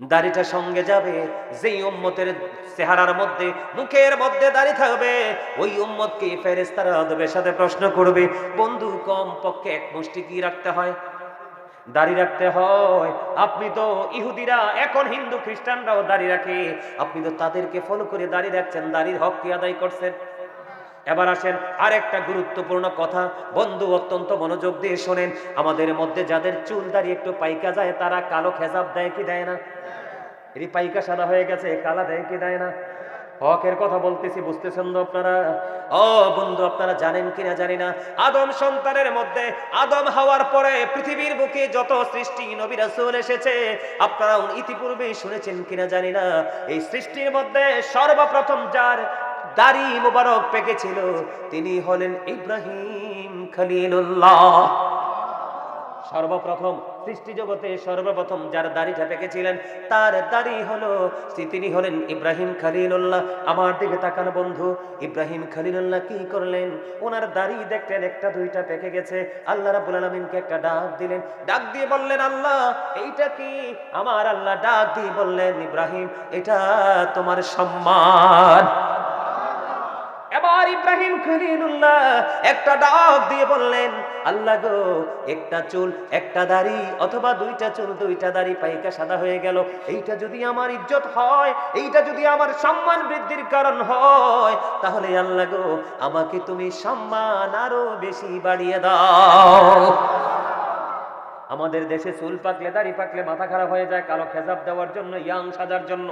দাড়িটা সঙ্গে যাবে, যেই উম্মতের চেহারার মধ্যে, মুখের মধ্যে দাঁড়িয়ে থাকবে, ওই উম্মতকে ফেরেস্তারা আদবের সাথে প্রশ্ন করবে, বন্ধু কম পক্ষে এক মুষ্টি কি রাখতে হয়? দাড়ি রাখতে হয়। আপনি তো ইহুদিরা, এখন হিন্দু খ্রিস্টানরাও দাড়ি রাখে। আপনি তো তাদেরকে ফলো করে দাড়ি রাখছেন, দাড়ির হক কি আদায় করছেন? এবার আসেন আরেকটা গুরুত্বপূর্ণ কথা। বন্ধু, অত্যন্ত মনোযোগ দিয়ে শোনেন। আমাদের মধ্যে যাদের চুল দাড়ি একটু পাইকা যায়, তারা কালো খেজাব দেয় কি দেয় না? এটি পাইকা সাদা হয়ে গেছে, কালা দেয় কি দেয় না? হকের কথা বলতেছি, বুঝতেছেন তো আপনারা? ও বন্ধু, আপনারা জানেন কিনা জানি না। আদম সন্তানের মধ্যে, আদম হওয়ার পরে পৃথিবীর বুকে যত সৃষ্টি নবী রাসূল এসেছে, আপনারা ইতিপূর্বেই শুনেছেন কিনা জানি না। এই সৃষ্টির মধ্যে সর্বপ্রথম যার দাড়ি মোবারক পেকেছিল। তিনি হলেন ইব্রাহিম খলিলুল্লাহ। সর্বপ্রথম সৃষ্টি জগতে সর্বপ্রথম যার দাড়িটা পেকেছিলেন, তার দাড়ি হলো তিনি হলেন ইব্রাহিম খালিলুল্লাহ। আমার দিকে তাকানো বন্ধু, ইব্রাহিম খালিলুল্লাহ কি করলেন? ওনার দাড়ি দেখলেন, একটা দুইটা পেকে গেছে। আল্লাহ রাব্বুল আলামিনকে একটা ডাক দিলেন। ডাক দিয়ে বললেন, আল্লাহ, এইটা কি? আমার আল্লাহ ডাক দিয়ে বললেন, ইব্রাহিম, এটা তোমার সম্মান। এবার ইব্রাহিম খলিলুল্লাহ একটা ডাক দিয়ে বললেন, আল্লাহ গো, একটা চুল, একটা দাড়ি, অথবা দুইটা চুল, দুইটা দাড়ি পাইকা সাদা হয়ে গেল। এইটা যদি আমার ইজ্জত হয়, এইটা যদি আমার সম্মান বৃদ্ধির কারণ হয়, তাহলে আল্লাহ গো, আমাকে তুমি সম্মান আরও বেশি বাড়িয়ে দাও। আমাদের দেশে চুল পাকলে, দাড়ি পাকলে মাথা খারাপ হয়ে যায়, কালো খেজাব দেওয়ার জন্য, ইয়াং সাজার জন্য।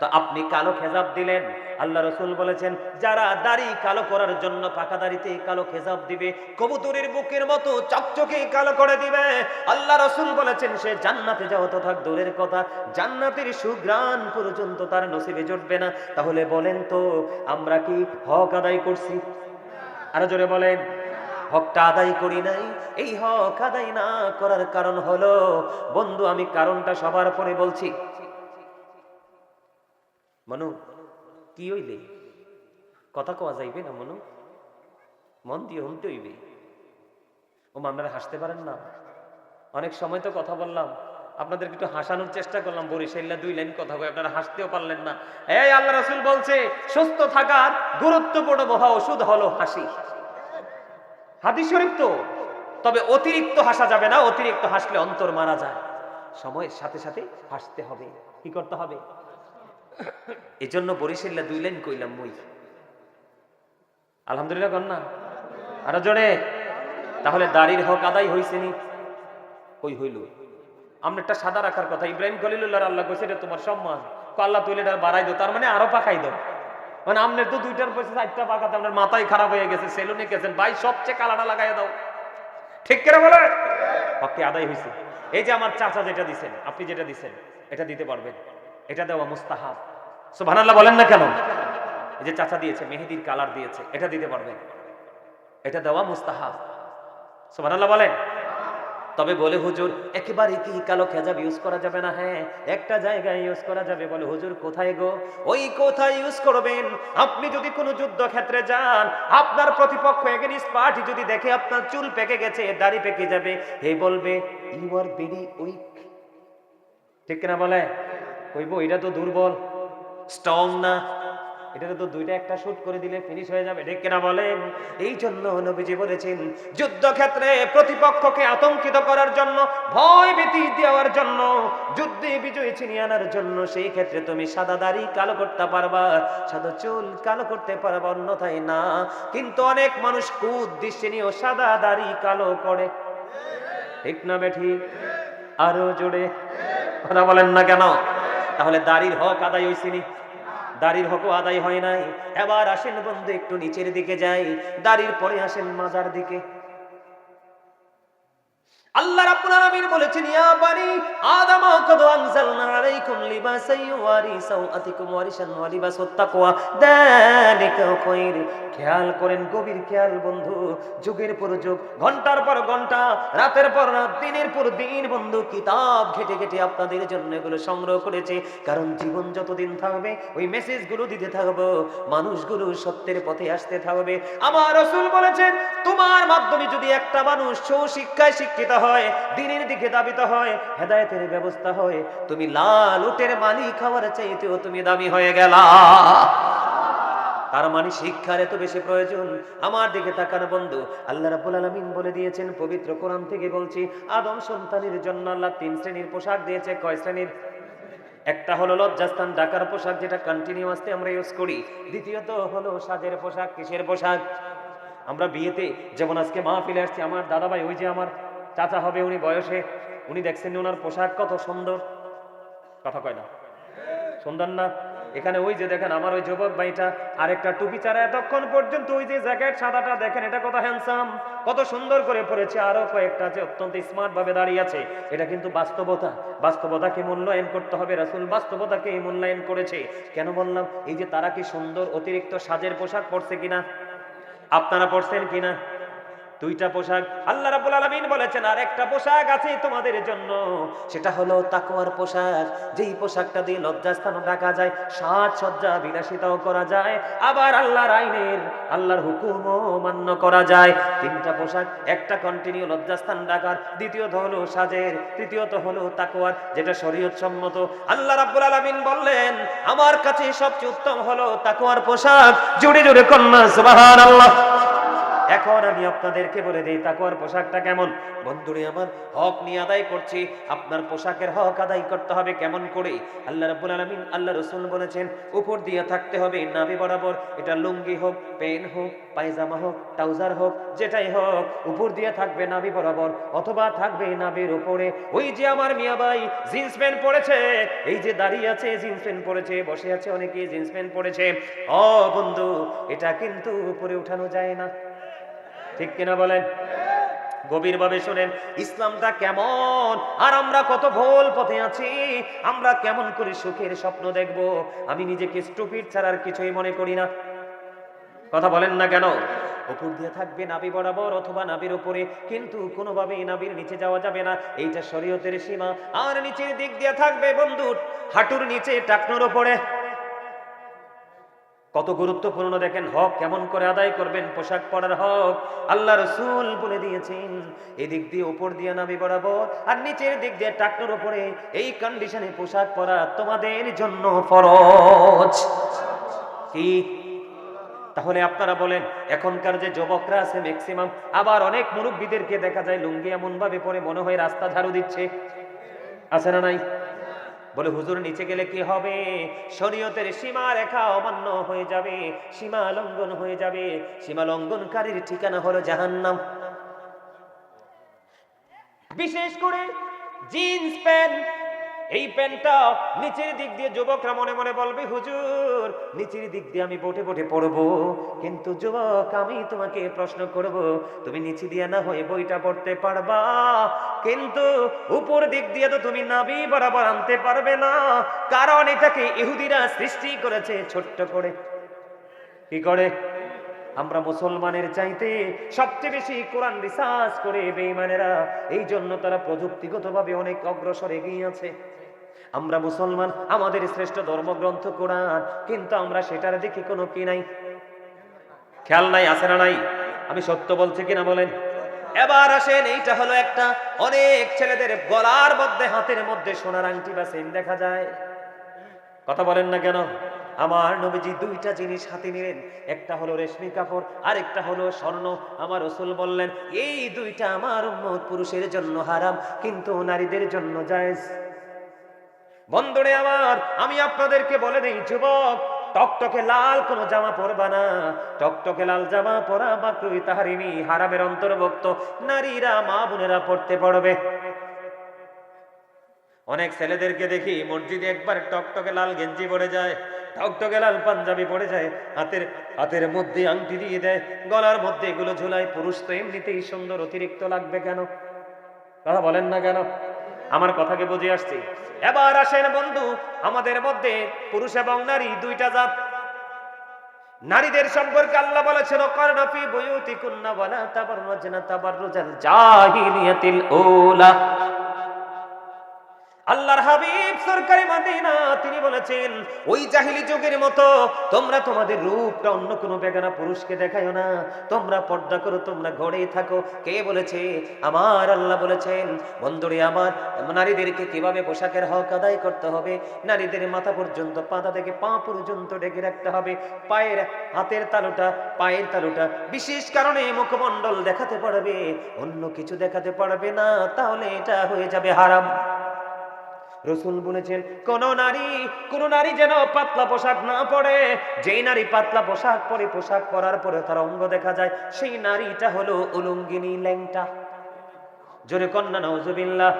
তো আপনি কালো খেজাব দিলেন। আল্লাহ রসুল বলেছেন, যারা দাড়ি কালো করার জন্য পাকা দাড়িতে কালো খেজাব দিবে, কবুতরের বুকের মতো চকচকে কালো করে দিবে। আল্লাহ রসুল বলেছেন, সে জান্নাতে যাওয়া তো থাক দূরের কথা, জান্নাতের সুগ্রাণ পর্যন্ত তার নসিবে জুটবে না। তাহলে বলেন তো, আমরা কি হক আদায় করছি? আরও জোরে বলেন, হকটা আদায় করি নাই। এই হক আদায় না করার কারণ হলো, বন্ধু, আমি কারণটা সবার পরে বলছি। মনু, কি হইলে? কথা কোয়া যাইবে না মনু? মন দিয়ে হুমতে হইবে। ও আপনারা হাসতে পারেন না। অনেক সময় তো কথা বললাম, আপনাদেরকে একটু হাসানোর চেষ্টা করলাম বরিশাল্লা দুই লাইন কথা কই আপনারা হাসতেও পারলেন না। এই আল্লাহ রাসূল বলছে, সুস্থ থাকার গুরুত্বপূর্ণ মহা ওষুধ হলো হাসি। হাদিস শরীফ তো, তবে অতিরিক্ত হাসা যাবে না, অতিরিক্ত হাসলে অন্তর মারা যায়। সময়ের সাথে সাথে হাসতে হবে, কি করতে হবে? এই জন্য বরিশাল্লা দুই লাইন কইলাম মুই। আলহামদুলিল্লাহ কন্যা আরও জোরে। তাহলে দাড়ির হক আদায় হইছে নি? কই হইল? আমরা একটা সাদা রাখার কথা। ইব্রাহিম খলিলুল্লাহ আল্লাহ কইছে, এটা তোমার সম্মান। আল্লাহ তুই এটা বাড়াই দাও, তার মানে আরও পাকাই দাও। মানে আপনার তো দুইটার পয়সা চারটা পাকাতে আপনার মাথায় খারাপ হয়ে গেছে, সেলুনে গেছেন। ভাই, সবচেয়ে কালাটা লাগাই দাও। ঠিক কেন বলে? হককে আদায় হয়েছে এই যে আমার চাচা যেটা দিছেন, আপনি যেটা দিছেন, এটা দিতে পারবেন। এটা দেওয়া মুস্তাহাব। সুবহানাল্লাহ বলেন না কেন? এই যে চাচা দিয়েছে, মেহেদির কালার দিয়েছে, এটা দিতে পারবেন এটা দেওয়া মুস্তাহাব। সুবহানাল্লাহ বলেন। তবে বলে হুজুর, একেবারে কি কালো খেজাব ইউজ করা যাবে না? হ্যাঁ একটা জায়গায় ইউজ করা যাবে বলে হুজুর, কোথায় গো? ওই কোথায় ইউজ করবেন? আপনি যদি কোনো যুদ্ধ ক্ষেত্রে যান, আপনার প্রতিপক্ষ এগেনিস্ট পার্টি যদি দেখে আপনার চুল পেকে গেছে, দাড়ি পেকে যাবে, হে বলবে ইউ আর ভেরি উইক ঠিক কিনা বলে? কইবো, এটা তো দুর্বল। স্ট্রং না। এটা তো দুইটা একটা শুট করে দিলে ফিনিশ হয়ে যাবে। ঠিক কিনা বলেন? এই জন্য নবীজি বলেছেন, যুদ্ধক্ষেত্রে প্রতিপক্ষকে আতঙ্কিত করার জন্য, ভয় ভীতি দেওয়ার জন্য, যুদ্ধে বিজয়ী ছিনিয়ে আনার জন্য সেই ক্ষেত্রে তুমি সাদা দাড়ি কালো করতে পারবা, সাদা চুল কালো করতে পারবা, অন্যথায় না। কিন্তু অনেক মানুষ কুদ্দেশ্যে নিয়েও সাদা দাড়ি কালো করে। ঠিক না বেঠি? আরও জোরে। কথা বলেন না কেন? তাহলে দাড়ির হক আদায় হয়েছিনি দাড়ির হকও আদায় হয় নাই। এবার আসেন বন্ধু, একটু নিচের দিকে যাই। দাড়ির পরে আসেন মাজার দিকে। বলেছেন, ইয়া বানি আদম, কদ আনজালনা আলাইকুম লিবাসাই ওয়ারি সাওআতিকুম ওয়ারিশান ওয়া তাকওয়া। যালিকা খায়র খেয়াল করেন, গভীর খেয়াল বন্ধু, যুগের পর যুগ, ঘণ্টার পর ঘণ্টা, রাতের পর রাত, দিনের পর দিন বন্ধু, কিতাব ঘেটে ঘেটে আপনাদের জন্য এগুলো সংগ্রহ করেছে। কারণ জীবন যতদিন থাকবে, ওই মেসেজগুলো দিতে থাকব, মানুষগুলো সত্যের পথে আসতে থাকবে। আমার রসুল বলেছেন, তোমার মাধ্যমে যদি একটা মানুষ সুশিক্ষায় শিক্ষিত হয়, দিনের দিকে দাবিত হয়, হেদায়েতের ব্যবস্থা হয়। তুমি লাল উটের মালিক খাওয়ার চাইতেও তুমি দামি হয়ে গেলা। তার মানে শিক্ষার এত বেশি প্রয়োজন। আমার দিকে তাকানো বন্ধু, আল্লাহ রাব্বুল আলামিন বলে দিয়েছেন, পবিত্র কোরআন থেকে বলছি, আদম সন্তানের জন্য আল্লাহ তিন শ্রেণির পোশাক দিয়েছে, কয় শ্রেণির? একটা হলো লজ্জাস্থান, ঢাকার পোশাক যেটা কন্টিনিউয়াসলি আমরা ইউজ করি। দ্বিতীয়ত হলো সাজের পোশাক, কিসের পোশাক? আমরা বিয়েতে, যেমন আজকে মা মাহফিলে আসছি, আমার দাদা ভাই ওই যে আমার চাচা হবে উনি বয়সে। উনি দেখছেন ওনার পোশাক কত সুন্দর। কথা কয় না। সুন্দর না? এখানে ওই যে দেখেন আমার ওই যুবক ভাইটা, আরেকটা টুপি চারা এতক্ষণ পর্যন্ত ওই যে জ্যাকেট সাদাটা দেখেন, এটা কত হ্যান্ডসাম কত সুন্দর করে পড়েছে আরও কয়েকটা আছে অত্যন্ত স্মার্ট ভাবে দাঁড়িয়ে আছে। এটা কিন্তু বাস্তবতা। বাস্তবতাকে মূল্যায়ন করতে হবে রাসূল, বাস্তবতাকে মূল্যায়ন করেছে। কেন বললাম? এই যে তারা কি সুন্দর অতিরিক্ত সাজের পোশাক পরছে কিনা? আপনারা পড়ছেন কিনা? দুইটা পোশাক। আল্লাহ রাব্বুল আলামিন বলেছেন আর একটা পোশাক আছে তোমাদের জন্য। সেটা হলো তাকওয়ার পোশাক। যেই পোশাকটা দিয়ে লজ্জাস্থান ঢাকা যায় সাজ সজ্জা বিলাসিতাও করা যায়। আবার আল্লাহর আইনের, আল্লাহর হুকুমও মান্য করা যায়। তিনটা পোশাক, একটা কন্টিনিউ লজ্জাস্থান ঢাকার। দ্বিতীয়ত হলো সাজের, তৃতীয়ত হলো তাকওয়ার, যেটা শরীয়ত সম্মত আল্লাহ রাব্বুল আলামিন বললেন, আমার কাছে সবচেয়ে উত্তম হলো তাকওয়ার পোশাক। জুড়ে জুড়ে কন্যা, সুবহানাল্লাহ। এখন আমি আপনাদেরকে বলে দিই, তাকওয়ার পোশাকটা কেমন? বন্ধুরে আমার, হক নিয়ে আদায় করছি। আপনার পোশাকের হক আদায় করতে হবে কেমন করে? আল্লাহ রাব্বুল আলামিন, আল্লাহ রাসূল বলেছেন, উপর দিয়ে থাকতে হবে নাভি বরাবর। এটা লুঙ্গি হোক পেন হোক, পায়জামা হোক, ট্রাউজার হোক, যেটাই হোক, উপর দিয়ে থাকবে নাভি বরাবর। অথবা থাকবে নাভির উপরে। ওই যে আমার মিয়া ভাই, জিন্স প্যান্ট পরেছে। এই যে দাঁড়িয়ে আছে, জিন্স প্যান্ট পরেছে, বসে আছে, অনেকে জিন্স প্যান্ট পরেছে। ও বন্ধু, এটা কিন্তু উপরে উঠানো যায় না। ঠিক কিনা বলেন? গভীরভাবে শোনেন, ইসলামটা কেমন? আর আমরা কত ভোল পথে আছি, আমরা কেমন করে সুখের স্বপ্ন দেখব? আমি নিজেকে স্টুপিড ছাড়া আর কিছুই মনে করি না। কথা বলেন না কেন? উপর দিয়ে থাকবে নাবি বরাবর অথবা নাবির উপরে, কিন্তু কোনোভাবে নাবির নিচে যাওয়া যাবে না। এইটা শরীয়তের সীমা। আর নিচের দিক দিয়ে থাকবে বন্ধু হাঁটুর নিচে টাকনোর ওপরে কত গুরুত্বপূর্ণ দেখেন, হক কেমন করে আদায় করবেন, পোশাক পরার হক। আল্লাহ রসুল বলে দিয়েছেন, এদিক দিয়ে উপর দিয়ে নামি বরাবর, আর নিচের দিক দিয়ে ট্রাক্টর উপরে, এই কন্ডিশনে পোশাক পরা তোমাদের জন্য ফরজ। কি? তাহলে আপনারা বলেন, এখনকার যে যুবকরা আছে ম্যাক্সিমাম আবার অনেক মুরব্বীদেরকে দেখা যায়, লুঙ্গি এমন ভাবে পরে মনে হয় রাস্তা ঝাড়ু দিচ্ছে। আছে না নাই? বলে, হুজুর, নিচে গেলে কি হবে? শরীয়তের সীমা রেখা অমান্য হয়ে যাবে, সীমা লঙ্ঘন হয়ে যাবে, সীমা লঙ্ঘনকারীর ঠিকানা হলো জাহান্নাম। বিশেষ করে জিন্স প্যান্ট এই প্যান্টটা নিচের দিক দিয়ে যুবকরা মনে মনে বলবে, হুজুর, নিচের দিক দিয়ে আমি বটে বটে পড়ব। কিন্তু যুবক, আমি তোমাকে প্রশ্ন করব, তুমি নিচে দিয়ে না হয়ে বইটা পড়তে পারবা? কিন্তু উপর দিক দিয়ে তো তুমি নাবি বরাবর আনতে পারবে না। কারণ এটাকে ইহুদিরা সৃষ্টি করেছে ছোট্ট করে। কি করে? আমরা মুসলমানের চাইতে সবচেয়ে বেশি কোরআন রিসার্চ করে বেঈমানেরা এই জন্য তারা প্রযুক্তিগতভাবে অনেক অগ্রসর এগিয়ে আছে। আমরা মুসলমান, আমাদের শ্রেষ্ঠ ধর্মগ্রন্থ কোরআন, কিন্তু আমরা সেটার দিকে কোনো কি নাই? খেয়াল নাই, আছে না নাই? আমি সত্য বলছি কিনা বলেন? এবার আসেন, এইটা হলো একটা অনেক ছেলেদের গলার মধ্যে, হাতের মধ্যে সোনার আংটি বা সেন দেখা যায়। কথা বলেন না কেন? আমার নবীজি দুইটা জিনিস হাতে নিলেন। একটা হলো রেশমি কাপড় আর একটা হলো স্বর্ণ। আমার রসুল বললেন, এই দুইটা আমার উম্মত পুরুষের জন্য হারাম, কিন্তু নারীদের জন্য জায়েজ। বন্ধুরে আমার, আমি আপনাদেরকে বলে দেই, যুবক, টকটকে লাল কোনো জামা পরবা না। টকটকে লাল জামা পরা বা কবি তাহারিমি, হারামের অন্তর্ভুক্ত। নারীরা, মা বোনেরা পড়তে পড়বে। অনেক ছেলেদেরকে দেখি মসজিদে একবার টকটকে লাল গেঞ্জি পরে যায়। টকটকে লাল পাঞ্জাবি পরে যায়, হাতের হাতের মধ্যে আংটি দিয়ে দেয়, গলার মধ্যে এগুলো ঝুলায়, পুরুষ তো এমনিতেই সুন্দর, অতিরিক্ত লাগবে কেন? কথা বলেন না কেন? আমার কথাকে বুঝে আসছে। এবার আসেন বন্ধু, আমাদের মধ্যে পুরুষ এবং নারী দুইটা জাত। নারীদের সম্পর্কে আল্লাহ বলেছেন কর্ণফি বয়ুতি কুন্না ওয়ালা তাবাররুজনা তাবাররুজাল জাহিলিয়াতিল উলা। আল্লাহর হাবিব সরকারি মদিনা, তিনি বলেছেন, ওই জাহিলি যুগের মতো তোমরা তোমাদের রূপটা অন্য কোনো বেগানা পুরুষকে দেখায়ো না। তোমরা পর্দা করো, তোমরা ঘরেই থাকো। কে বলেছে? আমার আল্লাহ বলেছেন, বন্ধুরে আমার, নারীদেরকে কীভাবে পোশাকের হক আদায় করতে হবে? নারীদের মাথা পর্যন্ত পাতা থেকে পা পর্যন্ত ডেকে রাখতে হবে। পায়ের হাতের তালুটা, পায়ের তালুটা বিশেষ কারণে মুখমণ্ডল দেখাতে পারবে, অন্য কিছু দেখাতে পারবে না, তাহলে এটা হয়ে যাবে হারাম। রসুল বলেছেন, কোন নারী কোন নারী যেন পাতলা পোশাক না পরে। যেই নারী পাতলা পোশাক পরে পোশাক পরার পরে তার অঙ্গ দেখা যায়, সেই নারীটা হলো উলঙ্গিনী ল্যাংটা। জোরে কন্যা, নাউজুবিল্লাহ।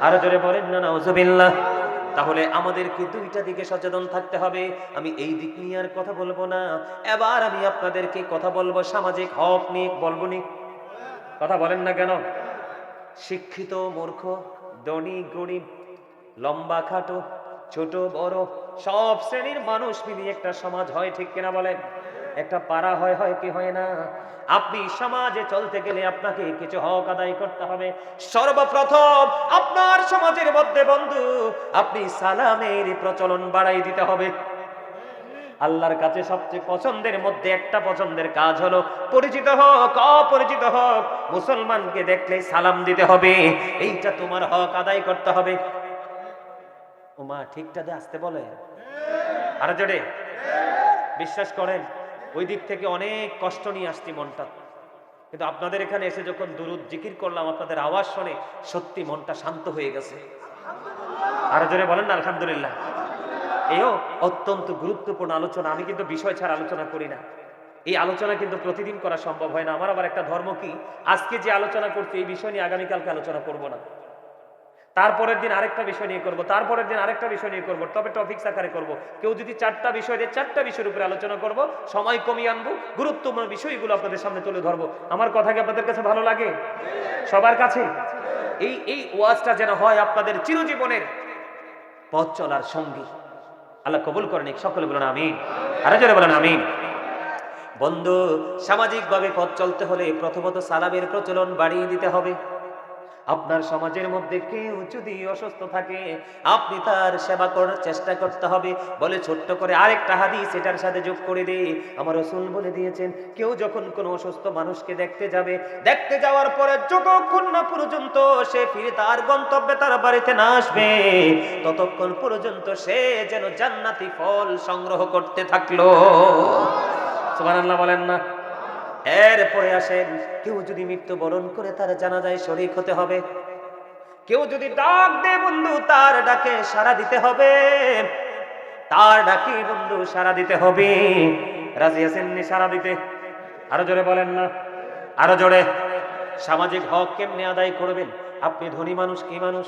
আরও জোরে বলেন না, নাউজুবিল্লাহ। তাহলে আমাদেরকে দুইটা দিকে সচেতন থাকতে হবে। আমি এই দিক নিয়ে আর কথা বলব না। এবার আমি আপনাদেরকে কথা বলব সামাজিক হক নিয়ে, বলব নি? কথা বলেন না কেন? শিক্ষিত, মূর্খ, ধনী, গরিব লম্বা, খাটো, ছোট, বড়, সব শ্রেণির মানুষ মিলিয়ে একটা সমাজ হয়, ঠিক কিনা বলেন? একটা পাড়া হয় হয় কি হয় না? আপনি সমাজে চলতে গেলে আপনাকে কিছু হক আদায় করতে হবে। সর্বপ্রথম আপনার সমাজের মধ্যে, বন্ধু, আপনি সালামের প্রচলন বাড়াই দিতে হবে। আল্লাহর কাছে সবচেয়ে পছন্দের মধ্যে একটা পছন্দের কাজ হলো, পরিচিত হোক, অপরিচিত হোক, মুসলমানকে দেখলে সালাম দিতে হবে। এইটা তোমার হক আদায় করতে হবে। ওমা ঠিকঠাক আসতে বলে? আরও জোরে। বিশ্বাস করেন, ওই দিক থেকে অনেক কষ্ট নিয়ে আসছি মনটা। কিন্তু আপনাদের এখানে এসে যখন দুরুদ জিকির করলাম, আপনাদের আওয়াজ শুনে সত্যি মনটা শান্ত হয়ে গেছে। আরও জোরে বলেন না, আলহামদুলিল্লাহ। এও অত্যন্ত গুরুত্বপূর্ণ আলোচনা। আমি কিন্তু বিষয় ছাড়া আলোচনা করি না। এই আলোচনা কিন্তু প্রতিদিন করা সম্ভব হয় না। আমার আবার একটা ধর্ম কি? আজকে যে আলোচনা করছি, এই বিষয় নিয়ে আগামীকালকে আলোচনা করব না। তারপরের দিন আরেকটা বিষয় নিয়ে করব, তারপরের দিন আরেকটা বিষয় নিয়ে করব তবে টপিক আকারে করব। কেউ যদি চারটা বিষয় দিয়ে চারটা বিষয়ের উপরে আলোচনা করব, সময় কমিয়ে আনব, গুরুত্বপূর্ণ বিষয়গুলো আপনাদের সামনে তুলে ধরবো। আমার কথা কি আপনাদের কাছে ভালো লাগে? সবার কাছে? এই এই ওয়াজটা যেন হয় আপনাদের চিরজীবনের পথ চলার সঙ্গী। আল্লাহ কবুল করেন সকলে বলেন আমিন। আরও বলেন আমিন। বন্ধু, সামাজিকভাবে পথ চলতে হলে প্রথমত সালামের প্রচলন বাড়িয়ে দিতে হবে। আপনার সমাজের মধ্যে কেউ যদি অসুস্থ থাকে, আপনি তার সেবা করার চেষ্টা করতে হবে। বলে ছোট্ট করে আরেকটা হাদিস, এটার সাথে যোগ করে দে। আমার রসুল বলে দিয়েছেন, কেউ যখন কোনো অসুস্থ মানুষকে দেখতে যাবে, দেখতে যাওয়ার পরে যতক্ষণ না পর্যন্ত সে ফিরে তার গন্তব্যে তার বাড়িতে না আসবে, ততক্ষণ পর্যন্ত সে যেন জান্নাতি ফল সংগ্রহ করতে থাকল। সুবহানাল্লাহ বলেন না। এরপরে আসেন, কেউ যদি মৃত্যুবরণ করে তার জানাজায় শরিক হতে হবে। কেউ যদি ডাক দে বন্ধু, তার ডাকে সাড়া দিতে হবে। তার ডাকে বন্ধু সাড়া দিতে হবে। রাজি আছেননি সাড়া দিতে? আরও জোরে বলেন না। আরও জোরে। সামাজিক হক কেমনে আদায় করবেন? আপনি ধনী মানুষ কি মানুষ?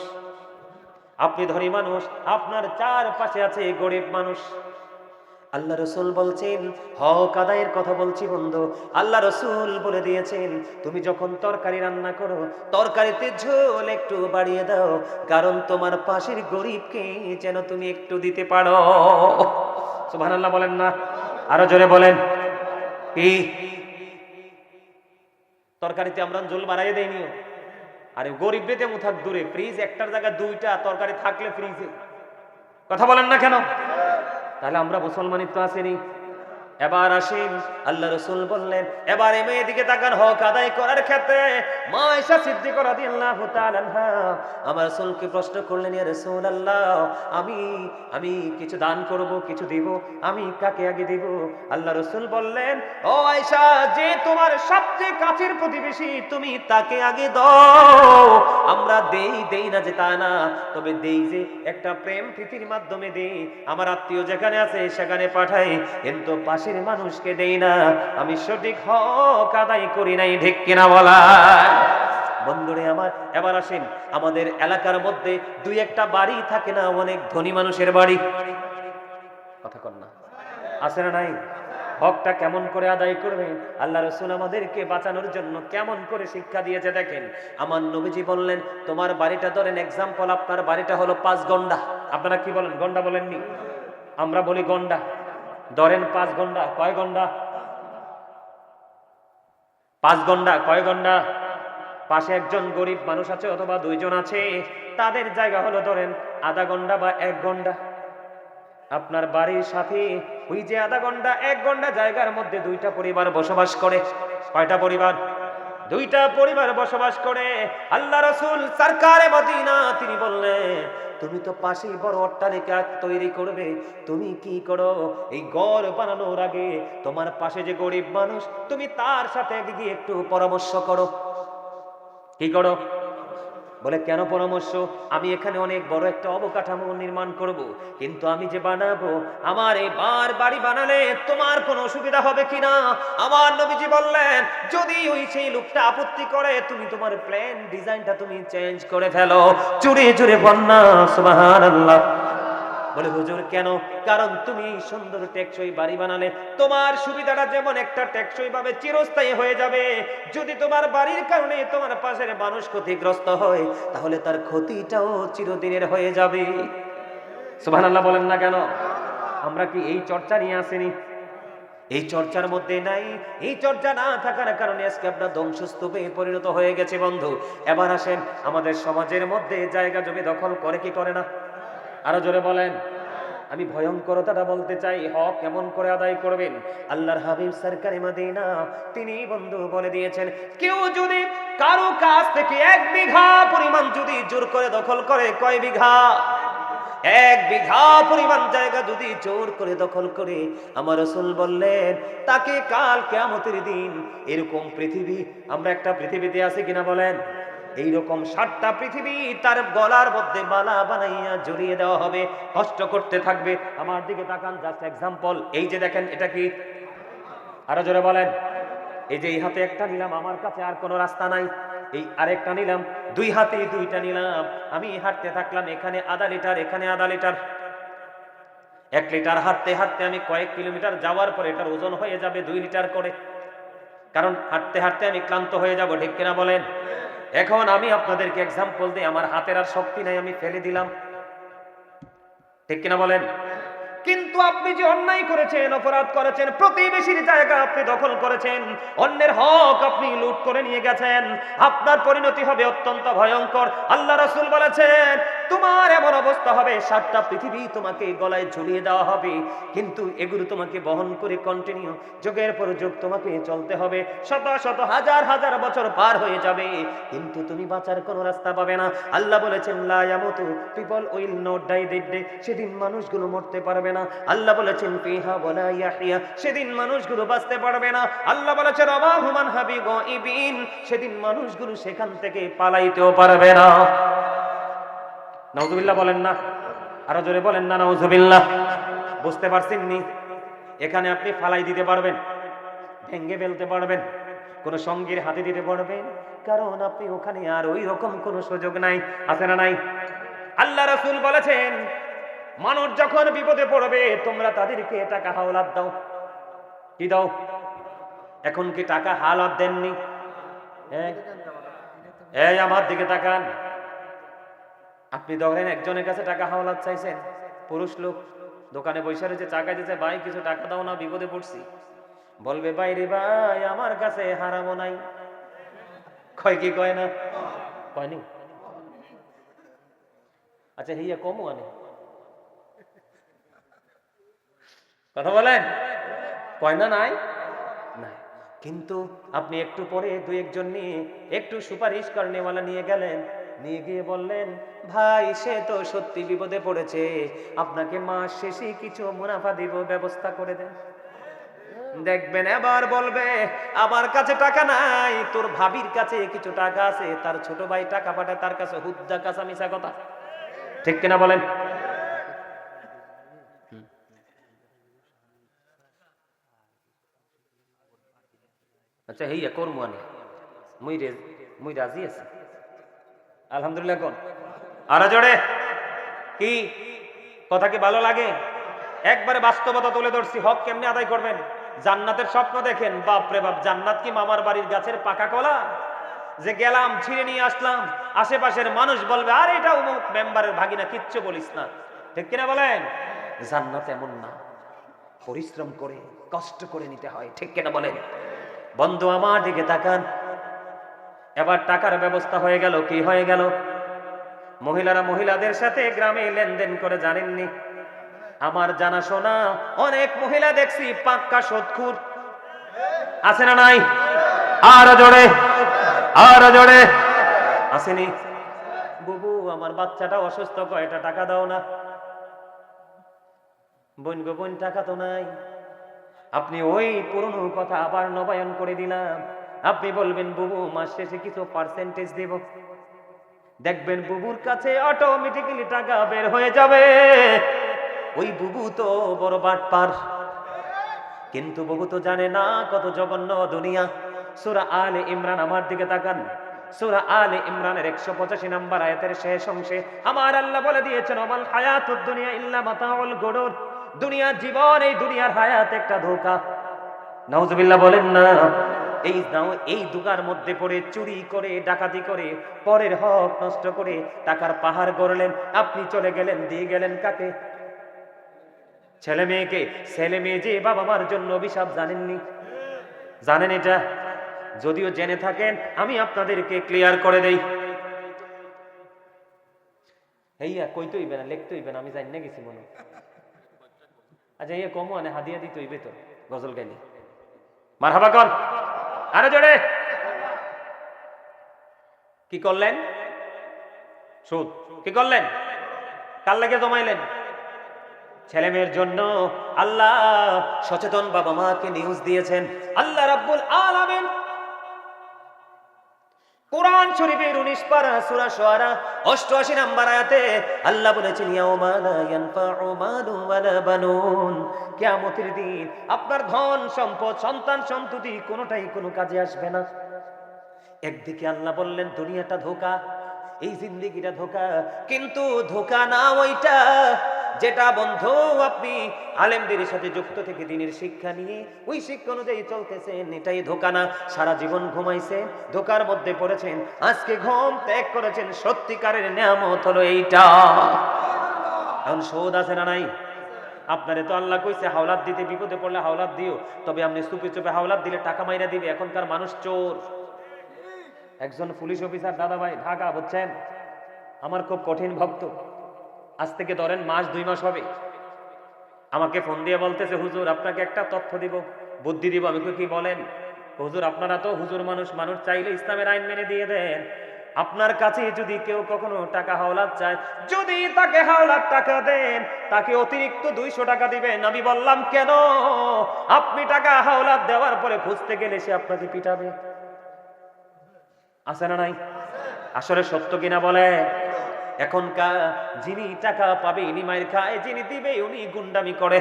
আপনি ধনী মানুষ? আপনার চারপাশে আছে গরিব মানুষ। আল্লাহ রসুল বলছেন, হক আদায়ের কথা বলছি বন্ধু। আল্লাহ রসুল বলে দিয়েছেন, তুমি যখন তরকারি রান্না করো, তরকারিতে ঝোল একটু বাড়িয়ে দাও, কারণ তোমার পাশের গরিবকে যেন তুমি একটু দিতে পারো। সুবহান আল্লাহ বলেন না, আরও জোরে বলেন। কি? তরকারিতে আমরা ঝোল বাড়াইয়ে দেয়নি আরে গরিব রেতে মুথাক দূরে ফ্রিজ একটার জায়গায় দুইটা, তরকারি থাকলে ফ্রিজে কথা বলেন না কেন? তাহলে আমরা মুসলমানিত্ব আসেনি। এবার আসেন, আল্লাহ রসুল বললেন, এবার এ মেয়েদিকে তাকান, হক আদায় করার ক্ষেত্রে মা এসা সিদ্ধি করা আল্লাহ আমার রসুলকে প্রশ্ন করলেন, ইয়া রসুল আল্লাহ আমি আমি কিছু দান করব, কিছু দিব, আমি কাকে আগে দিব? আল্লাহ রসুল বললেন, ও আয়সা যে তোমার সবচেয়ে কাছের প্রতিবেশী, তুমি তাকে আগে দাও। আমরা দেই দেই না যে তা না, তবে দেই যে একটা প্রেম প্রীতির মাধ্যমে দেই। আমার আত্মীয় যেখানে আছে, সেখানে পাঠাই, কিন্তু পাশের মানুষকে দেই না। আমি সঠিক হক আদায় করি নাই, ঠিক কিনা বলা বন্ধুরে আমার, এবার আসেন, আমাদের এলাকার মধ্যে দুই একটা বাড়ি থাকে না, অনেক ধনী মানুষের বাড়ি। কথা কন না। আছে না নাই? হকটা কেমন করে আদায় করবেন আল্লাহ রসুল আমাদেরকে বাঁচানোর জন্য কেমন করে শিক্ষা দিয়েছে দেখেন। আমার নবীজি বললেন, তোমার বাড়িটা ধরেন এক্সাম্পল আপনার বাড়িটা হলো পাঁচ গন্ডা। আপনারা কি বলেন? গন্ডা বলেননি? আমরা বলি গন্ডা। ধরেন পাঁচ গন্ডা কয় গন্ডা পাঁচ গন্ডা কয় গন্ডা পাশে একজন গরিব মানুষ আছে অথবা দুইজন আছে, তাদের জায়গা হলো ধরেন আধা ঘণ্টা বা এক ঘণ্টা। আপনার বাড়ির সাথে ওই যে আধা ঘণ্টা, এক ঘণ্টা জায়গার মধ্যে দুইটা পরিবার বসবাস করে। কয়টা পরিবার? দুইটা পরিবার বসবাস করে। আল্লাহ রসুল সরকারে মদিনা, তিনি বললেন তুমি তো পাশেই বড় অট্টালিকা তৈরি করবে। তুমি কি করো? এই ঘর বানানোর আগে তোমার পাশে যে গরিব মানুষ, তুমি তার সাথে গিয়ে একটু পরামর্শ করো। কি করো? বলে, কেন পরামর্শ? আমি এখানে অনেক বড় একটা অবকাঠামো নির্মাণ করব, কিন্তু আমি যে বানাবো, আমার এই বার বাড়ি বানালে তোমার কোনো অসুবিধা হবে কিনা আমার নবীজি বললেন, যদি ওই সেই লোকটা আপত্তি করে, তুমি তোমার প্ল্যান, ডিজাইনটা তুমি চেঞ্জ করে ফেলো। চুরি চুরে বন্যা, সুবহানাল্লাহ। বলে, হুজুর, কেন? কারণ তুমি সুন্দর টেকসই বাড়ি বানালে তোমার সুবিধাটা যেমন একটা টেকসই ভাবে চিরস্থায়ী হয়ে যাবে। যদি তোমার বাড়ির কারণে তোমার পাশের মানুষ ক্ষতিগ্রস্ত হয়, তাহলে তার ক্ষতিটাও চিরদিনের হয়ে যাবে। সুবহানাল্লাহ বলেন না কেন? আমরা কি এই চর্চা নিয়ে আসিনি? এই চর্চার মধ্যে নাই। এই চর্চা না থাকার কারণে আজকে আমরা ধ্বংসস্তূপে পরিণত হয়ে গেছে, বন্ধু। এবার আসেন, আমাদের সমাজের মধ্যে জায়গা জমি দখল করে কি করে না? আরও জোরে বলেন। আমি ভয়ঙ্করতাটা বলতে চাই হক কেমন করে আদায় করবেন? আল্লাহর হাবিব সরকারি মাদিনা, তিনি বন্ধু বলে দিয়েছেন, কেউ যদি কারও কাছ থেকে এক বিঘা পরিমাণ যদি জোর করে দখল করে, কয় বিঘা? এক বিঘা পরিমাণ জায়গা যদি জোর করে দখল করে, আমার রসুল বললেন, তাকে কাল কেমতের দিন এরকম পৃথিবী, আমরা একটা পৃথিবীতে আছি কিনা বলেন? এইরকম সাতটা পৃথিবী তার গলার মধ্যে মালা বানাইয়া জড়িয়ে দেওয়া হবে। কষ্ট করতে থাকবে। আমার দিকে তাকান জাস্ট এক্সাম্পল এই যে দেখেন, এটা কি? আরও জোরে বলেন। এই যে এই হাতে একটা নিলাম, আমার কাছে আর কোনো রাস্তা নাই। এই আরেকটা নিলাম, দুই হাতে দুইটা নিলাম। আমি হাঁটতে থাকলাম, এখানে আধা লিটার, এখানে আধা লিটার। এক লিটার হাঁটতে হাঁটতে আমি কয়েক কিলোমিটার যাওয়ার পর এটার ওজন হয়ে যাবে দুই লিটার করে। কারণ হাঁটতে হাঁটতে আমি ক্লান্ত হয়ে যাব, ঠিক কিনা বলেন? এখন আমি আপনাদেরকে এক্সাম্পল দিই, আমার হাতের আর শক্তি নাই, আমি ফেলে দিলাম। ঠিক কিনা বলেন? কিন্তু আপনি যে অন্যায় করেছেন, অপরাধ করেছেন, প্রতিবেশীর জায়গা আপনি দখল করেছেন, অন্যের হক আপনি লুট করে নিয়ে গেছেন, আপনার পরিণতি হবে অত্যন্ত ভয়ঙ্কর। আল্লাহ রাসূল বলেছেন তোমার এমন অবস্থা হবে, সাতটা পৃথিবী তোমাকে গলায় ঝুলিয়ে দেওয়া হবে। কিন্তু এগুলো তোমাকে বহন করে কন্টিনিউ যুগের পর যুগ তোমাকে চলতে হবে। শত শত হাজার হাজার বছর পার হয়ে যাবে। কিন্তু তুমি বাঁচার কোনো রাস্তা পাবে না। আল্লাহ বলেছেন, লা ইয়ামুতু people will not die day, সেদিন মানুষগুলো মরতে পারবে না। আল্লাহ বলেছেন, ফিহা ওয়ালা ইয়াহিয়া সেদিন মানুষগুলো বাঁচতে পারবে না। আল্লাহ বলেছেন অবাহুমান হাবি গাইবিন সেদিন মানুষগুলো সেখান থেকে পালাইতেও পারবে না। নাউজুবিল্লাহ বলেন না। আরও জোরে বলেন না, নাউজুবিল্লাহ। বুঝতে পারছেন নি? এখানে আপনি ফালাই দিতে পারবেন ভেঙ্গে ফেলতে পারবেন, কোন সঙ্গীর হাতে দিতে পারবেন, কারণ আপনি ওখানে আর ওই রকম কোন সুযোগ নাই, আছে না নাই? আল্লাহ রাসূল বলেছেন, মানুষ যখন বিপদে পড়বে, তোমরা তাদেরকে টাকা হাওলাত দাও। কি দাও? এখন কি টাকা হাওলাত দেননি? হ্যাঁ? এই আমার দিকে তাকান। আপনি ধরেন একজনের কাছে টাকা হাওলাত চাইছেন, পুরুষ লোক দোকানে বসে রয়েছে টাকা দিতে ভাই, কিছু টাকা দাও না, বিপদে পড়ছি। বলবে, ভাই রে ভাই, আমার কাছে হারামো নাই। কয় কি কয় না? কয়নি আচ্ছা হিয়া কমও আনে। কথা বলেন? কয় না, নাই? নাই। কিন্তু আপনি একটু পরে দু একজন নিয়ে একটু সুপারিশ কর্নেওয়ালা নিয়ে গেলেন। নিয়ে গিয়ে বললেন, ভাই, সে তো সত্যি বিপদে পড়েছে। আপনাকে মাস শেষে কিছু মুনাফা দিব, ব্যবস্থা করে দেন। দেখবেন, এবার বলবে, আমার কাছে টাকা নাই, তোর ভাবির কাছে কিছু টাকা আছে, তার ছোট ভাই টাকা পাঠায়, তার কাছে হুদ্দা কাঁচা মিশা কথা। ঠিক কিনা বলেন? আচ্ছা হেইয়া, করমু আনে। মুই রে মুই রাজি আছি। আলহামদুলিল্লাহ কোন? আরও জোরে। কি? কথা কি ভালো লাগে? একবারে বাস্তবতা তুলে ধরছি, হক কেমনে আদায় করবেন? জান্নাতের স্বপ্ন দেখেন বাপ রে বাপ, জান্নাত কি মামার বাড়ির গাছের পাকা কলা? যে গেলাম, ছিঁড়ে নিয়ে আসলাম, আশেপাশের মানুষ বলবে, আর, এটা অমুক মেম্বারের ভাগিনা, কিচ্ছু বলিস না। ঠিক কিনা বলেন? জান্নাত এমন না। পরিশ্রম করে, কষ্ট করে নিতে হয়, ঠিক কিনা বলেন? বন্ধু, আমার দিকে তাকান। এবার টাকার ব্যবস্থা হয়ে গেল, কি হয়ে গেল? মহিলারা মহিলাদের সাথে গ্রামে লেনদেন করে জানেননি। আমার জানাশোনা, অনেক মহিলা দেখছি পাক্কা সৎখুর আছে না নাই? আর জোরে আর জোরে। আসেনি। বুবু, আমার বাচ্চাটা অসুস্থ, কয়টা টাকা দাও না? বোন গো বোন টাকা তো নাই। আপনি ওই পুরনো কথা আবার নবায়ন করে দিলাম। আপনি বলবেন, বুবু, মাস শেষে কিছু পার্সেন্টেজ দেব। দেখবেন বুবুর কাছে অটোমেটিক্যালি টাকা বের হয়ে যাবে। ওই বুবু তো বড় বাটপার। কিন্তু বুবু তো জানে না কত জঘন্য দুনিয়া। সুরা আলে ইমরান আমার দিকে তাকান। সুরা আলে ইমরানের একশো পঁচাশি নাম্বার আয়াতের শেষ অংশে, আমার আল্লাহ বলে দিয়েছেন, অমাল হায়াতুদ দুনিয়া ইল্লা মাতাউল গুরুর। দুনিয়ার জীবন, এই দুনিয়ার হায়াত একটা ধোকা। নাউজুবিল্লাহ বলেন না। এই নাও এই দুকার মধ্যে পড়ে চুরি করে, ডাকাতি করে, পরের হক নষ্ট করে টাকার পাহাড় গড়লেন। আপনি চলে গেলেন, দিয়ে গেলেন কাকে? ছেলে মেয়েকে। ছেলে মেয়ে যে বাবা মার জন্য অভিশাপ জানেননি। জানেন এটা? যদিও জেনে থাকেন, আমি আপনাদেরকে ক্লিয়ার করে দেই। হেইয়া কইতে হইবে না লিখতে হইবে না, আমি জানি না গেছি মনে। আচ্ছা ইয়ে কমো আনে, হাদিয়া দিতে হইবে তো, গজল গাইলে। মার হাবা কন আরে জোরে। কি করলেন? সুদ। কি করলেন? কার লাগে জমাইলেন? ছেলে মেয়ের জন্য। আল্লাহ সচেতন বাবা মাকে নিউজ দিয়েছেন। আল্লাহ রাব্বুল আলামিন কোরআন শরীফের 19 পারা সূরা শুআরা 88 নাম্বার আয়াতে আল্লাহ বলেছেন, ইয়াউমা লা ইয়ানফাউ মালু ওয়ালা বানুন। কিয়ামতের দিন আপনার ধন, সম্পদ, সন্তান, সন্ততি কোনোটাই কোনো কাজে আসবে না। একদিকে আল্লাহ বললেন, দুনিয়াটা ধোকা, এই জিন্দিগিটা ধোকা, কিন্তু ধোকা না ওইটা যেটা বন্ধু, আপনি আলেমদের সাথে যুক্ত থেকে দিনের শিক্ষা নিয়ে, ওই শিক্ষা অনুযায়ী চলতেছেন, এটাই ধোকা না। সারা জীবন ঘুমাইছেন ধোকার মধ্যে পড়েছেন, আজকে ঘুম ত্যাগ করেছেন, সত্যিকারের নিয়ামত হলো এইটা। এখন শোধ আছে না নাই? আপনারে তো আল্লাহ কইছে, হাওলাত দিতে, বিপদে পড়লে হাওলাত দিও। তবে আপনি চুপে চুপে হাওলাত দিলে টাকা মাইরা দিবে, এখনকার মানুষ চোর। একজন পুলিশ অফিসার দাদা ভাই ঢাকা, বুঝছেন? আমার খুব কঠিন ভক্ত। আজ থেকে ধরেন মাস, দুই মাস হবে। আমাকে ফোন দিয়ে বলতেছে, হুজুর, আপনাকে একটা তথ্য দিব, বুদ্ধি দিব। আমি কি বলেন? হুজুর, আপনারা তো হুজুর মানুষ মানুষ চাইলে ইসলামের আইন মেনে দিয়ে দেন। আপনার কাছে যদি কেউ কখনো টাকা হাওলাত চায়, যদি তাকে হাওলাত টাকা দেন, তাকে অতিরিক্ত দুইশো টাকা দিবেন আমি বললাম কেন? আপনি টাকা হাওলাত দেওয়ার পরে খুঁজতে গেলে সে আপনাকে পিটাবে। আছে না নাই? আসলে সত্য কিনা বলে এখনকার যিনি টাকা পাবে, ইনি মায়ের খায়, যিনি দিবে, উনি গুন্ডামি করে।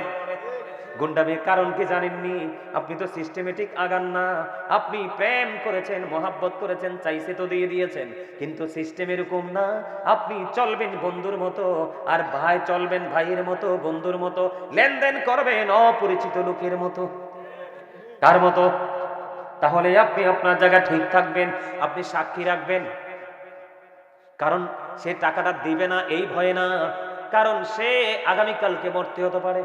গুন্ডামির কারণ কি জানেননি? আপনি তো সিস্টেমেটিক আগান না। আপনি প্রেম করেছেন, মহাব্বত করেছেন, চাইছে তো দিয়ে দিয়েছেন। কিন্তু সিস্টেম এরকম না। আপনি চলবেন বন্ধুর মতো, আর ভাই চলবেন ভাইয়ের মতো, বন্ধুর মতো। লেনদেন করবেন অপরিচিত লোকের মতো। কার মতো? তাহলে আপনি আপনার জায়গা ঠিক থাকবেন, আপনি সাক্ষী রাখবেন। কারণ সে টাকাটা দিবে না এই ভয়ে না। কারণ সে আগামীকালকে মরতে হতে পারে।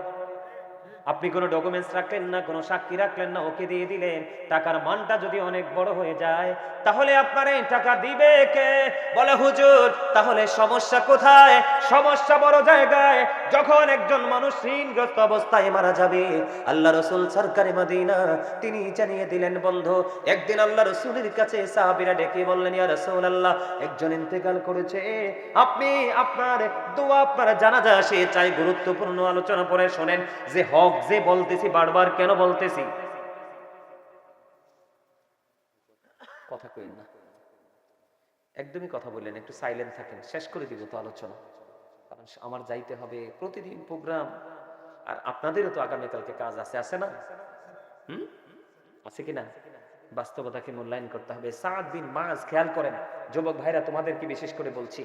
আপনি কোনো ডকুমেন্টস রাখলেন না, কোনো সাক্ষী রাখলেন না, ওকে দিয়ে দিলেন। টাকার মানটা যদি অনেক বড় হয়ে যায়, তাহলে আপনার এই টাকা দিবে কে? বলে, হুজুর, তাহলে সমস্যা কোথায়? সমস্যা বড় জায়গায়। যখন একজন মানুষ ঋণগ্রস্ত অবস্থায় মারা যাবে, আল্লাহ রসুল সরকারি মাদিনা, তিনি জানিয়ে দিলেন, বন্ধ, একদিন আল্লাহ রসুলের কাছে সাহাবিরা ডেকে বললেন, ইয়া রসুল আল্লাহ একজন ইন্তেকাল করেছে। আপনি আপনার দোয়া, আপনার জানাজা সে চাই গুরুত্বপূর্ণ আলোচনা পরে শোনেন যে হক যে বলতেছি, বারবার কেন বলতেছি? কথা কইন না। একদমই কথা বললেন, একটু সাইলেন্ট থাকেন। শেষ করে দিব তো আলোচনা। কারণ আমার যাইতে হবে, প্রতিদিন প্রোগ্রাম আর আপনাদেরও তো আগামীকালকে কাজ আছে আছে না? হুম? আছে কিনা বাস্তবতাকে মূল্যায়ন করতে হবে। সাত বিন মাস খেয়াল করেন, যুবক ভাইরা তোমাদেরকে বিশেষ করে বলছি,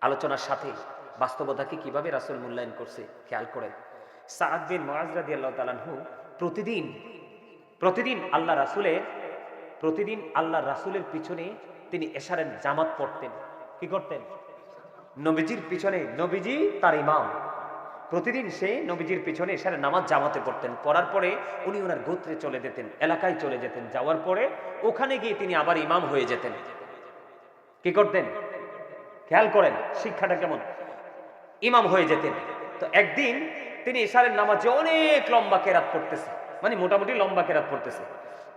আলোচনার সাথে বাস্তবতাকে কীভাবে রাসূল মূল্যায়ন করছে, খেয়াল করেন সাদ বিন মুআজ রাদিয়াল্লাহু তাআলা প্রতিদিন প্রতিদিন আল্লাহ রাসুলের, প্রতিদিন আল্লাহ রাসুলের পিছনে তিনি এশারের জামাত পড়তেন। কি করতেন? নবীজির পিছনে, নবীজি তার ইমাম। প্রতিদিন সে নবীজির পিছনে এশারের নামাজ জামাতে পড়তেন। পড়ার পরে উনি ওনার গোত্রে চলে যেতেন, এলাকায় চলে যেতেন। যাওয়ার পরে ওখানে গিয়ে তিনি আবার ইমাম হয়ে যেতেন। কি করতেন? খেয়াল করেন, শিক্ষাটা কেমন? ইমাম হয়ে যেতেন। তো একদিন তিনি ইশারের নামাজে অনেক লম্বা কেরাত পড়তেছে মানে মোটামুটি লম্বা কেরাত পড়তেছে।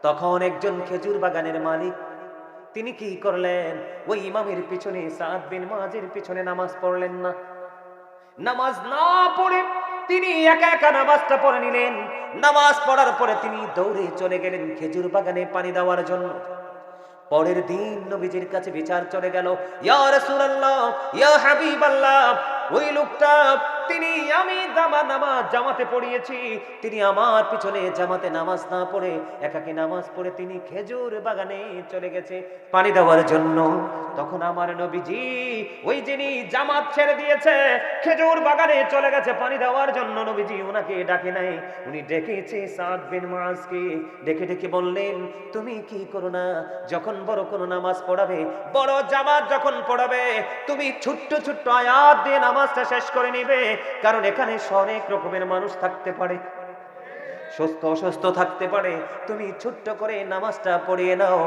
তখন একজন খেজুর বাগানের মালিক, তিনি কি করলেন? ওই ইমামের পিছনে সাত বিন মাঝের পিছনে নামাজ পড়লেন না। নামাজ না পড়ে তিনি একা একা নামাজটা পড়ে নিলেন। নামাজ পড়ার পরে তিনি দৌড়ে চলে গেলেন খেজুর বাগানে পানি দেওয়ার জন্য। পরের দিন নবীজির কাছে বিচার চলে গেল, ইয়া রাসূলুল্লাহ, ইয়া হাবিবাল্লাহ, ওই লোকটা তিনি, আমি জামা নামাজ জামাতে পড়িয়েছি। তিনি আমার পিছনে জামাতে নামাজ না পড়ে, একাকি নামাজ পড়ে তিনি খেজুর বাগানে চলে গেছে পানি দেওয়ার জন্য। তখন আমার নবীজি, ওই যিনি জামাত ছেড়ে দিয়েছে, খেজুর বাগানে চলে গেছে পানি দেওয়ার জন্য, নবীজি ওনাকে ডাকে নাই। উনি ডেকেছে সাদ বিন মাসকে ডেকে ডেকে বললেন, তুমি কি করো না? যখন বড় কোনো নামাজ পড়াবে, বড় জামাত যখন পড়াবে, তুমি ছোট্ট ছোট্ট আয়াত দিয়ে নামাজটা শেষ করে নিবে। কারণ এখানে অনেক রকমের মানুষ থাকতে পারে। সুস্থ অসুস্থ থাকতে পারে, তুমি ছোট্ট করে নামাজটা পড়িয়ে নাও।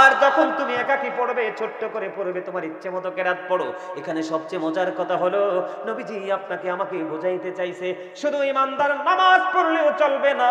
আর যখন তুমি একাকি পড়বে, ছোট্ট করে পড়বে, তোমার ইচ্ছে মতো কেরাত পড়ো। এখানে সবচেয়ে মজার কথা হলো, নবীজি আপনাকে আমাকে বোঝাইতে চাইছে, শুধু ইমানদার নামাজ পড়লেও চলবে না।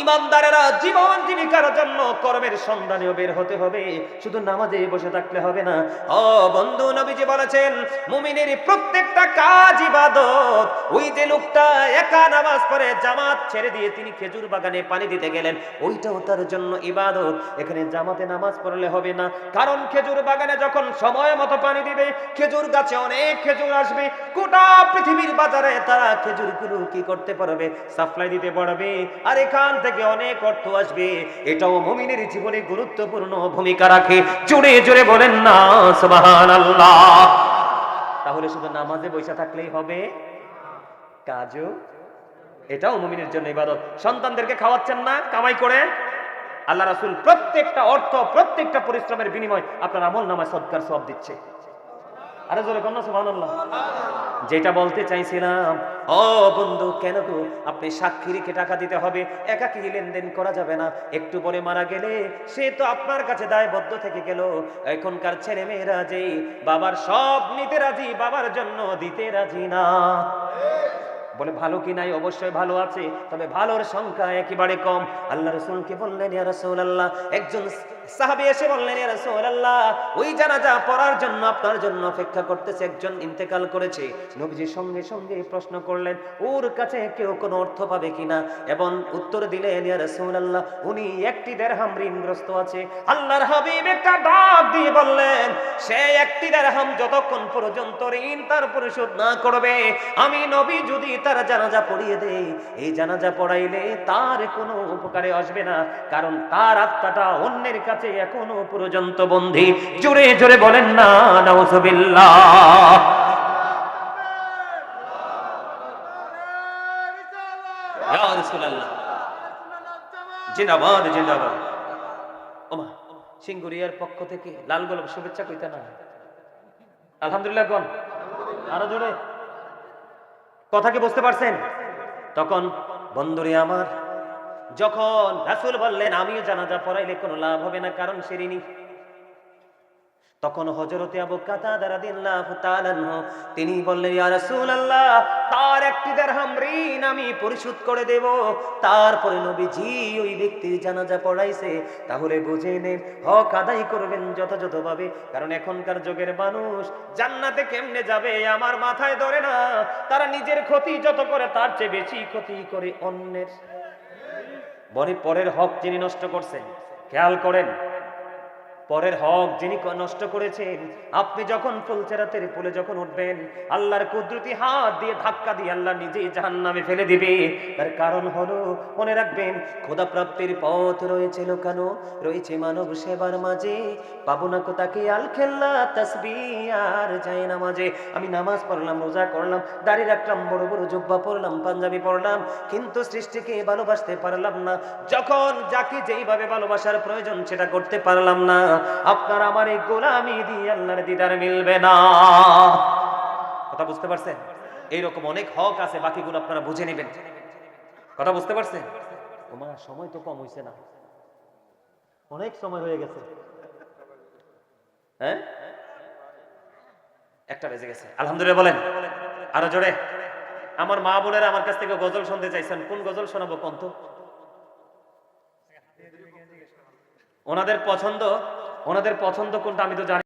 ইমানদারেরা জীবন জীবিকার জন্য কর্মের সন্ধানেও বের হতে হবে, শুধু নামাজে বসে থাকলে হবে না। ও বন্ধু, নবীজি বলেছেন, মুমিনের প্রত্যেকটা কাজ ইবাদত। ওই যে লোকটা একা নামাজ পড়ে, জামাত ছেড়ে দিয়ে তিনি খেজুর বাগানে পানি দিতে গেলেন। ওইটাও তার জন্য ইবাদত। এখানে জামাতে নামাজ পড়লে হবে না। কারণ খেজুর বাগানে যখন সময় মতো পানি দিবে, খেজুর গাছে অনেক খেজুর আসবে। গোটা পৃথিবীর বাজারে তারা খেজুরগুলো কি করতে পারবে? সাপ্লাই দিতে পারবে। আর এখান থেকে অনেক অর্থ আসবে। এটাও মুমিনের জীবনে গুরুত্বপূর্ণ ভূমিকা রাখে। জোরে জোরে বলেন না, সুবহানাল্লাহ। তাহলে শুধু নামাজে বসে থাকলেই হবে? কাজও এটাও মুমিনের জন্য ইবাদত। সন্তানদেরকে খাওয়াচ্ছেন না, কামাই করে। আল্লাহ রাসুল প্রত্যেকটা অর্থ, প্রত্যেকটা পরিশ্রমের বিনিময় আপনার আমল নামায় সৎকার সব দিচ্ছে। আরে জোরে কন্যা, সুবহানাল্লাহ। যেটা বলতে চাইছিলাম, ও বন্ধু, কেন গো? আপনি সাক্ষী রেখে টাকা দিতে হবে। একাকি লেনদেন করা যাবে না। একটু পরে মারা গেলে সে তো আপনার কাছে দায়বদ্ধ থেকে গেল। এখনকার ছেলে মেয়েরা যে বাবার সব নিতে রাজি, বাবার জন্য দিতে রাজি না। বলে, ভালো কি নাই? অবশ্যই ভালো আছে, তবে ভালোর সংখ্যা একেবারে কম। আল্লাহ রসুলকে বললেন, ইয়া একজন সাহাবী এসে বললেন, ইয়া ওই জানাজা পড়ার জন্য আপনার জন্য অপেক্ষা করতেছে, একজন ইন্তেকাল করেছে। নবীজি সঙ্গে সঙ্গে প্রশ্ন করলেন, ওর কাছে কেউ কোনো অর্থ পাবে কিনা এবং উত্তর দিলেন, ইয়া রাসূলুল্লাহ, উনি একটি দেড়হাম ঋণগ্রস্ত আছে। আল্লাহর হাবিব একটা ডাক দিয়ে বললেন, সে একটি দেড়হাম যতক্ষণ পর্যন্ত ঋণ তার পরিশোধ না করবে। আমি নবী যদি তার জানাজা পড়িয়ে দেই এই জানাজা পড়াইলে তার কোনো উপকারে আসবে না, কারণ তার আত্মাটা অন্যের কাছে এখনও পর্যন্ত বন্দী। জোরে জোরে বলেন না, নাউজুবিল্লাহ। আলহামদুলিল্লাহ আরও জোরে। কথা কি বুঝতে পারছেন? তখন, বন্ধুরে আমার, যখন রাসুল বললেন, আমিও জানাজা পড়াইলে কোনো লাভ হবে না, কারণ সেরিনি তখন হযরতে আবু কাতাদা রাদিয়াল্লাহু তাআলা তিনি বললেন, ইয়া রাসূলুল্লাহ, তার একটি দিরহাম ঋণ আমি পরিশোধ করে দেব। তারপরে নবীজি ওই ব্যক্তির জানাজা পড়াইছে। তাহলে বুঝে নেন, হক আদায় করবেন যথাযথভাবে, কারণ এখনকার যুগের মানুষ জান্নাতে কেমনে যাবে আমার মাথায় ধরে না। তারা নিজের ক্ষতি যত করে, তার চেয়ে বেশি ক্ষতি করে অন্যের। বনে পরের হক যিনি নষ্ট করছেন, খেয়াল করেন পরের হক যিনি নষ্ট করেছেন, আপনি যখন ফুলচেরাতের পুলে যখন উঠবেন, আল্লাহর কুদরতি হাত দিয়ে ধাক্কা দিয়ে আল্লাহ নিজেই জাহান্নামে ফেলে দিবে। তার কারণ হলো, মনে রাখবেন খোদা প্রাপ্তির পথ রয়েছে লোকানো রয়েছে মানব সেবার মাঝে। পাবো না কোথাকে? আল খেল্লা তসবি আর যাই নামাজে আমি নামাজ পড়লাম, রোজা করলাম দাড়ি রাখলাম বড় বড় জুব্বা পড়লাম পাঞ্জাবি পড়লাম কিন্তু সৃষ্টিকে ভালোবাসতে পারলাম না। যখন যাকে যেইভাবে ভালোবাসার প্রয়োজন, সেটা করতে পারলাম না। আপনার আমার এই গোলামি দিয়ে আল্লাহর দিদার মিলবে না। কথা বুঝতে পারছেন? এইরকম অনেক হক আছে, বাকিগুলো আপনারা বুঝে নেবেন। কথা বুঝতে পারছেন? ওমা, সময় তো কম হয়েছে না। অনেক সময় হয়ে গেছে। হ্যাঁ? একটা বেজে গেছে। আলহামদুলিল্লাহ বলেন। আরও জোরে। আমার মা বোনেরা আমার কাছ থেকে গজল শুনতে চাইছেন। কোন গজল শোনাবো কোন তো ওনাদের পছন্দ ওনাদের পছন্দ কোনটা আমি তো জানি